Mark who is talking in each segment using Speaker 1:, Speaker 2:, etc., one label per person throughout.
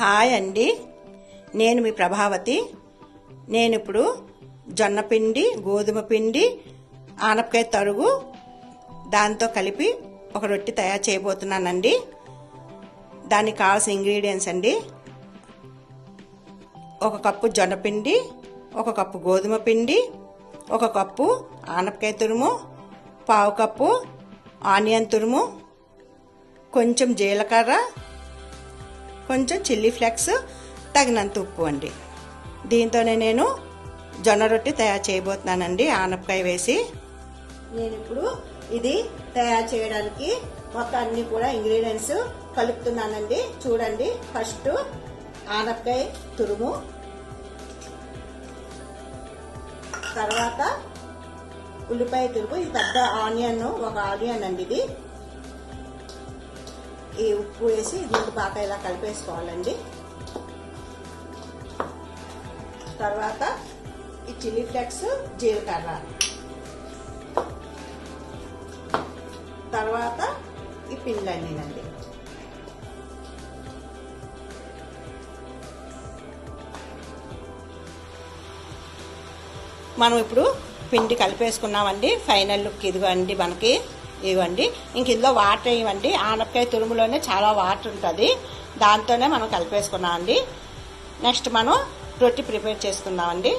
Speaker 1: Hi అండి. నేను మీ ప్రభావతి. నేను ఇప్పుడు జొన్న పిండి గోధుమ పిండి ఆనపకాయ తరుగు దాంతో కలిపి ఒక రొట్టె తయారు చేయబోతున్నానండి. దానికి కావాల్సిన ఇంగ్రీడియంట్స్ అండి. ఒక కప్పు జొన్న పిండి ఒక కప్పు గోధుమ పిండి ఒక కప్పు ఆనపకాయ తురుము పావు కప్పు ఆనియన్ తురుము కొంచెం జీలకర్ర కొంచెం చిల్లీ ఫ్లేక్స్ తగినంత ఉప్పు అండి. దీంతోనే నేను జొన్న రొట్టె తయారు చేయబోతున్నానండి ఆనపకాయ వేసి. నేను ఇప్పుడు ఇది తయారు చేయడానికి మొత్తం అన్ని కూడా ఇంగ్రీడియంట్స్ కలుపుతున్నానండి. చూడండి ఫస్ట్ ఆనపకాయ తురుము. తర్వాత ఉల్లిపాయ తురుము. ఇది పెద్ద ఆనియన్ ఒక ఆనియన్ అండి ఇది. ఈ ఉప్పు వేసి దీనికి బాగా ఇలా కలిపేసుకోవాలండి. తర్వాత ఈ చిల్లీ ఫ్లెక్స్ జీలకర్ర. తర్వాత ఈ పిండ్లన్నీనండి మనం ఇప్పుడు పిండి కలిపేసుకున్నామండి. ఫైనల్ లుక్ ఇదిగో అండి మనకి. ఇవ్వండి. ఇంక ఇందులో వాటర్ ఇవ్వండి. ఆనపకాయ తురుములోనే చాలా వాటర్ ఉంటుంది. దాంతోనే మనం కలిపేసుకున్నామండి నెక్స్ట్ మనం రొట్టి ప్రిపేర్ చేసుకుందామండి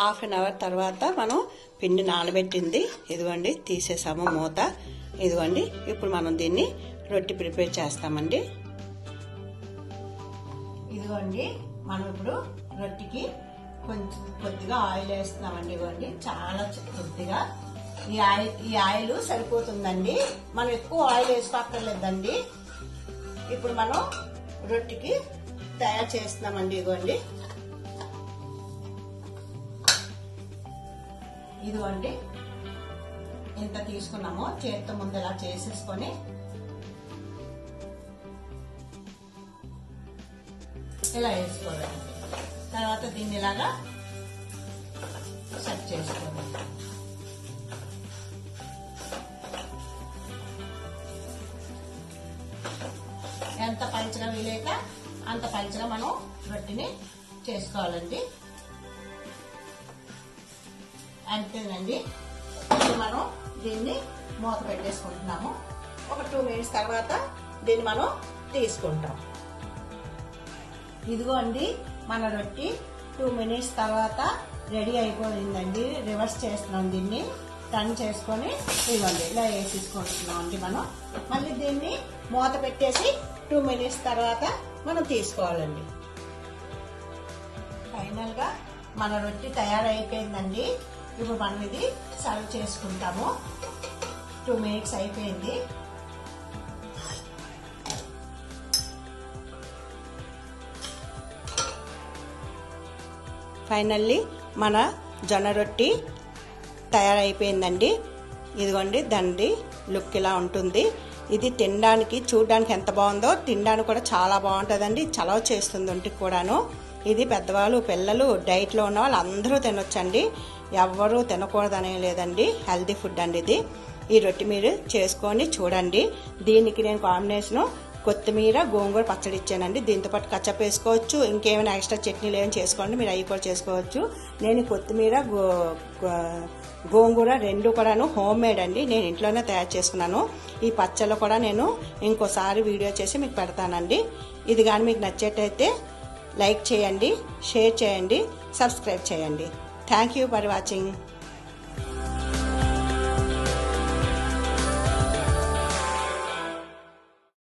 Speaker 1: హాఫ్ అన్ అవర్ తర్వాత మనం పిండి నానబెట్టింది. ఇదిగోండి తీసేసాము మూత. ఇదిగోండి ఇప్పుడు మనం దీన్ని రొట్టి ప్రిపేర్ చేస్తామండి. ఇదిగోండి మనం ఇప్పుడు రొట్టికి కొంచెం కొద్దిగా ఆయిల్ వేస్తున్నామండి. ఇవ్వండి చాలా కొద్దిగా ఈ ఆయిల్ ఈ ఆయిల్ సరిపోతుందండి. మనం ఎక్కువ ఆయిల్ వేసుకోక్కర్లేదండి ఇప్పుడు మనం రొట్టికి తయారు చేస్తున్నామండి ఇదిగోండి. ఇదిగోండి. ఇంత తీసుకున్నాము. చేతితో ముందు ఇలా చేసేసుకొని ఇలా వేసుకోవాలి తర్వాత దీన్ని ఇలాగా సెట్ చేసుకోవాలి. ఎంత పలుచగా వీలైతే అంత పలుచగా మనం రొట్టిని చేసుకోవాలండి. అంతేనండి. ఇప్పుడు మనం దీన్ని మూత పెట్టేసుకుంటున్నాము. ఒక టూ మినిట్స్ తర్వాత దీన్ని మనం తీసుకుంటాం. ఇదిగో అండి మన రొట్టి టూ మినిట్స్ తర్వాత రెడీ అయిపోయిందండి. రివర్స్ చేస్తున్నాం దీన్ని. టర్న్ చేసుకొని ఇవ్వండి ఇలా వేసేసుకుంటున్నాం అండి మనం. మళ్ళీ దీన్ని మూత పెట్టేసి టూ మినిట్స్ తర్వాత మనం తీసుకోవాలండి. ఫైనల్గా మన రొట్టి తయారైపోయిందండి. ఇప్పుడు మనం ఇది సర్వ్ చేసుకుంటాము. టూ మినిట్స్ అయిపోయింది. ఫైనల్లీ మన జొన్న రొట్టి తయారైపోయిందండి. ఇదిగోండి దండి లుక్ ఇలా ఉంటుంది. ఇది తినడానికి చూడడానికి ఎంత బాగుందో తినడానికి కూడా చాలా బాగుంటుందండి. చలవ చేస్తుంది ఒంటికి కూడాను. ఇది పెద్దవాళ్ళు పిల్లలు డైట్లో ఉన్న వాళ్ళు అందరూ తినొచ్చండి. ఎవ్వరూ తినకూడదనే లేదండి. హెల్తీ ఫుడ్ అండి ఇది. ఈ రొట్టి మీరు చేసుకొని చూడండి. దీనికి నేను కాంబినేషను కొత్తిమీర గోంగూర పచ్చడి ఇచ్చానండి. దీంతో పాటు కచ్చప్ వేసుకోవచ్చు. ఇంకేమైనా ఎక్స్ట్రా చట్నీలు ఏమైనా చేసుకోండి. మీరు అవి కూడా చేసుకోవచ్చు. నేను కొత్తిమీర గో గోంగూర రెండు కూడాను హోమ్ మేడ్ అండి. నేను ఇంట్లోనే తయారు చేసుకున్నాను. ఈ పచ్చళ్ళు కూడా నేను ఇంకోసారి వీడియో చేసి మీకు పెడతానండి. ఇది కానీ మీకు నచ్చేటైతే లైక్ చేయండి షేర్ చేయండి సబ్స్క్రైబ్ చేయండి. Thank you for watching.